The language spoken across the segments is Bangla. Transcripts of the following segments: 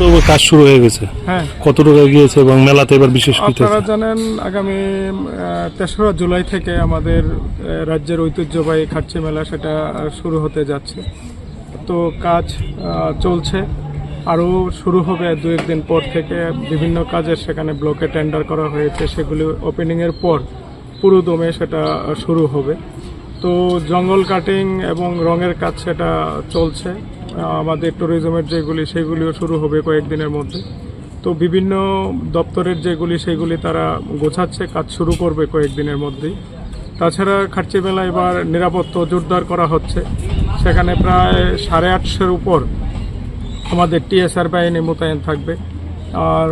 তো কাজ শুরু হয়ে গেছে। হ্যাঁ। কত টাকা গিয়েছে এবং মেলাতে এবার বিশেষ আপনারা জানেন আগামী তেসরা জুলাই থেকে আমাদের রাজ্যের ঐতিহ্যবাহী খাটচি মেলা সেটা শুরু হতে যাচ্ছে। তো কাজ চলছে। আরও শুরু হবে দু একদিন পর থেকে। বিভিন্ন কাজের সেখানে ব্লকে টেন্ডার করা হয়েছে। সেগুলি ওপেনিংয়ের পর পুরো দমে সেটা শুরু হবে। তো জঙ্গল কাটিং এবং রঙের কাজ সেটা চলছে। আমাদের ট্যুরিজমের যেগুলি, সেগুলিও শুরু হবে কয়েকদিনের মধ্যে। তো বিভিন্ন দপ্তরের যেগুলি, সেগুলি তারা গোছাচ্ছে, কাজ শুরু করবে কয়েকদিনের মধ্যেই। তাছাড়া খার্চি মেলা এবার নিরাপত্তা জোরদার করা হচ্ছে। সেখানে প্রায় সাড়ে আটশোর উপর আমাদের টিএসআর বাহিনী মোতায়েন থাকবে। আর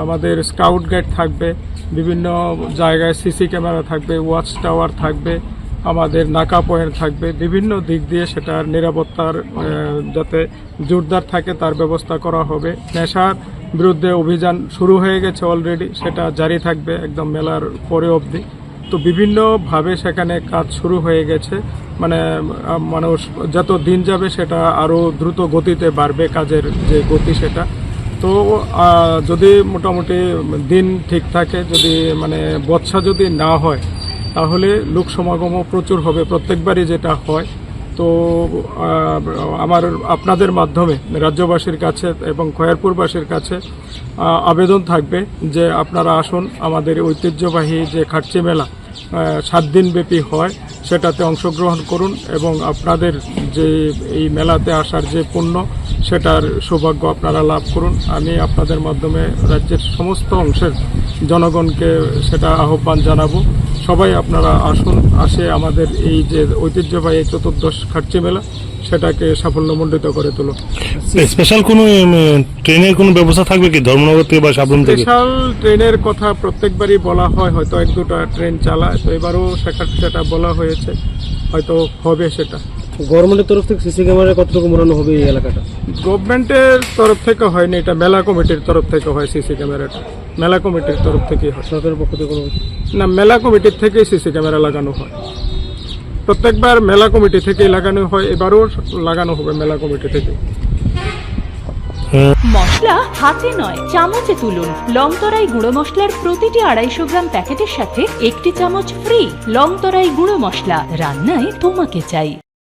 আমাদের স্কাউট গাইড থাকবে। বিভিন্ন জায়গায় সিসি ক্যামেরা থাকবে, ওয়াচ টাওয়ার থাকবে। আমাদের নাকা পয়েন্ট থাকবে। বিভিন্ন দিক দিয়ে সেটার নিরাপত্তার যাতে জোরদার থাকে তার ব্যবস্থা করা হবে। নেশার বিরুদ্ধে অভিযান শুরু হয়ে গেছে অলরেডি সেটা জারি থাকবে একদম মেলার পরে অবধি। তো বিভিন্নভাবে সেখানে কাজ শুরু হয়ে গেছে। মানে মানুষ যত দিন যাবে সেটা আরও দ্রুত গতিতে বাড়বে, কাজের যে গতি সেটা। তো যদি মোটামুটি দিন ঠিক থাকে, যদি মানে বর্ষা যদি না হয় তাহলে লোক সমাগমও প্রচুর হবে, প্রত্যেকবারই যেটা হয়। তো আমার, আপনাদের মাধ্যমে রাজ্যবাসীর কাছে এবং খয়ারপুরবাসীর কাছে আবেদন থাকবে যে আপনারা আসুন, আমাদের ঐতিহ্যবাহী যে খাটচি মেলা সাত দিন ব্যাপী হয়, সেটাতে অংশগ্রহণ করুন এবং আপনাদের যে এই মেলাতে আসার যে পণ্য, সেটার সৌভাগ্য আপনারা লাভ করুন। আমি আপনাদের মাধ্যমে রাজ্যের সমস্ত অংশের জনগণকে সেটা আহ্বান জানাব। সবাই আপনারা আসুন আসে আমাদের এই যে ঐতিহ্যবাহী চতুর্দশ খাটচি মেলা সেটাকে সাফল্যমণ্ডিত করে তোল স্পেশাল কোনো ট্রেনের কোনো ব্যবস্থা থাকবে কি ধর্মনগর থেকে বা সাবরুম থেকে? স্পেশাল ট্রেনের কথা প্রত্যেকবারই বলা হয় হয়তো এক দুটা ট্রেন চালায় তো এবারও সেটা সেটা বলা হয়েছে হয়তো হবে সেটা। গভর্নমেন্টের তরফ থেকে সিসি ক্যামেরা কতটুকু মোড়ানো হবে এই এলাকাটা? গভর্নমেন্টের তরফ থেকে হয়নি এটা মেলা কমিটির তরফ থেকে হয় সিসি ক্যামেরাটা। মেলা কমিটির তরফ থেকেই হয়। সরকারের পক্ষ থেকে কোনো না মেলা কমিটির থেকেই সিসি ক্যামেরা লাগানো হয়। প্রত্যেকবার মেলা কমিটি থেকেই লাগানো হয় এবারও লাগানো হবে মেলা কমিটি থেকে মশলা হাতে নয় চামচে তুলুন। লংতরাই গুঁড়ো মশলার প্রতিটি আড়াইশো গ্রাম প্যাকেটের সাথে একটি চামচ ফ্রি লংতরাই গুঁড়ো মশলা। রান্নায় তোমাকে চাই।